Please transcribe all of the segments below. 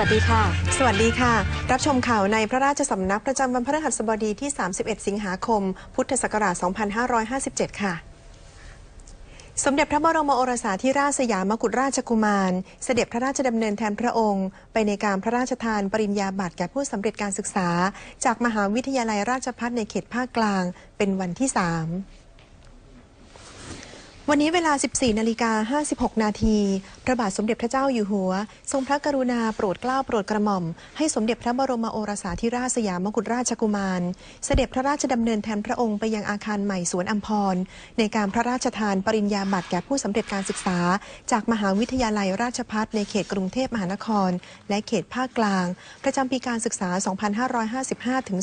วัสดีค่ะ สวัสดีค่ะ รับชมข่าวในพระราชสำนักประจำวันพฤหัสบดีที่ 31 สิงหาคม พุทธศักราช 2557 ค่ะสมเด็จพระบรมโอรสาธิราชสยามกุฎราชกุมาร เสด็จพระราชดำเนินแทนพระองค์ ไปในการพระราชทานปริญญาบัตรแก่ผู้สำเร็จการศึกษา จากมหาวิทยาลัยราชภัฏในเขตภาคกลาง เป็นวันที่3 วันนี้เวลา 14 นาฬิกา 56 นาที พระบาทสมเด็จพระเจ้าอยู่หัว ทรงพระกรุณาโปรดเกล้าโปรดกระหม่อม ให้สมเด็จพระบรมโอรสาธิราชสยามกุฎราชกุมาร เสด็จพระราชดำเนินแทนพระองค์ไปยังอาคารใหม่สวนอัมพร ในการพระราชทานปริญญาบัตรแก่ผู้สำเร็จการศึกษา จากมหาวิทยาลัยราชภัฏในเขตกรุงเทพมหานคร และเขตภาคกลาง ประจำปีการศึกษา 2555 ถึง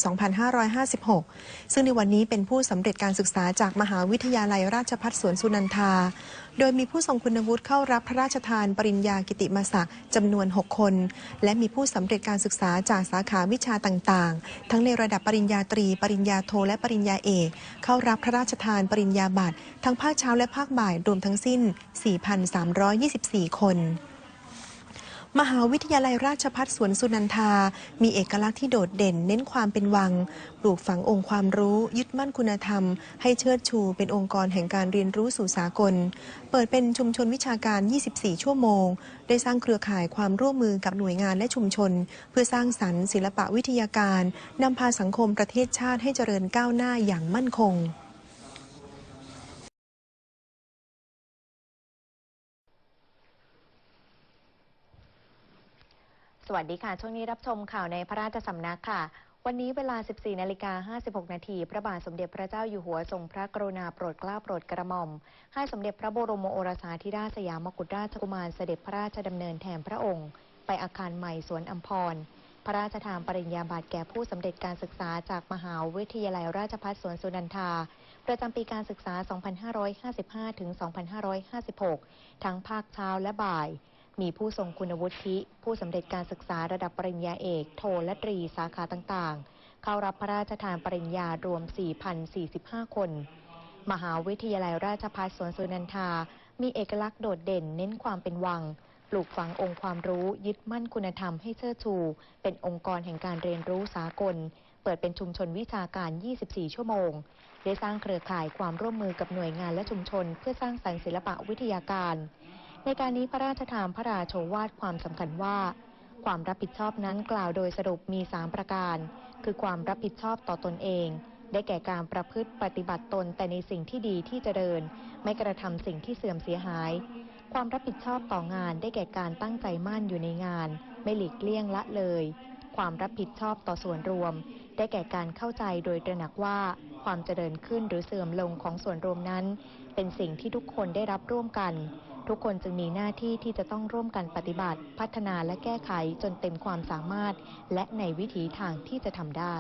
2556 ซึ่งในวันนี้เป็นผู้สำเร็จการศึกษาจากมหาวิทยาลัยราชภัฏสวนสุนันทา โดยมีผู้ทรงคุณวุฒิเข้ารับพระราชทานปริญญากิติมศักดิ์จำนวน 6 คน และมีผู้สำเร็จการศึกษาจากสาขาวิชาต่างๆ ทั้งในระดับปริญญาตรี ปริญญาโท และปริญญาเอก เข้ารับพระราชทานปริญญาบัตรทั้งภาคเช้าและภาคบ่ายรวมทั้งสิ้น 4,324 คน มหาวิทยาลัยราชภัฏสวนสุนันทา มีเอกลักษณ์ที่โดดเด่น เน้นความเป็นวัง ปลูกฝังองค์ความรู้ยึดมั่นคุณธรรม ให้เชิดชูเป็นองค์กรแห่งการเรียนรู้สู่สากล เปิดเป็นชุมชนวิชาการ 24 ชั่วโมง ได้สร้างเครือข่ายความร่วมมือกับหน่วยงานและชุมชน เพื่อสร้างสรรค์ศิลปะวิทยาการนำพาสังคมประเทศชาติให้เจริญก้าวหน้าอย่างมั่นคง สวัสดีค่ะ ช่วงนี้รับชมข่าวในพระราชสำนักค่ะ วันนี้เวลา 14นาฬิกา56 นาทีพระบาทสมเด็จพระเจ้าอยู่หัวทรงพระกรุณาโปรดเกล้าโปรดกระหม่อม ให้สมเด็จพระบรมโอรสาธิราชสยามกุฎราชกุมารเสด็จพระราชดำเนินแทนพระองค์ ไปอาคารใหม่สวนอัมพร พระราชทานปริญญาบัตรแก่ผู้สำเร็จการศึกษาจากมหาวิทยาลัยราชภัฏสวนสุนันทาประจำปีการศึกษา 2555 ถึง 2556 ทั้งภาคเช้าและบ่าย มีผู้ทรงคุณวุฒิ ผู้สำเร็จการศึกษาระดับปริญญาเอก โทและตรีสาขาต่างๆ เข้ารับพระราชทานปริญญารวม 4,045 คน มหาวิทยาลัยราชภัฏสวนสุนันทา มีเอกลักษณ์โดดเด่นเน้นความเป็นวัง ปลูกฝังองค์ความรู้ยึดมั่นคุณธรรมให้เชิดชู เป็นองค์กรแห่งการเรียนรู้สากล เปิดเป็นชุมชนวิชาการ 24 ชั่วโมง ได้สร้างเครือข่ายความร่วมมือกับหน่วยงานและชุมชน เพื่อสร้างสรรค์ศิลปะวิทยาการ ในการนี้พระราชทานพระราโชวาทความสำคัญว่า ความรับผิดชอบนั้นกล่าวโดยสรุปมี 3 ประการ คือความรับผิดชอบต่อตนเอง ได้แก่การประพฤติปฏิบัติตนแต่ในสิ่งที่ดีที่เจริญ ไม่กระทำสิ่งที่เสื่อมเสียหาย ความรับผิดชอบต่องานได้แก่การตั้งใจมั่นอยู่ในงาน ไม่หลีกเลี่ยงละเลย ความรับผิดชอบต่อส่วนรวม ได้แก่การเข้าใจโดยตระหนักว่า ความเจริญขึ้นหรือเสื่อมลงของส่วนรวมนั้น เป็นสิ่งที่ทุกคนได้รับร่วมกัน ทุกคนจึงมีหน้าที่ที่จะต้องร่วมกันปฏิบัติ พัฒนาและแก้ไขจนเต็มความสามารถ และในวิถีทางที่จะทำได้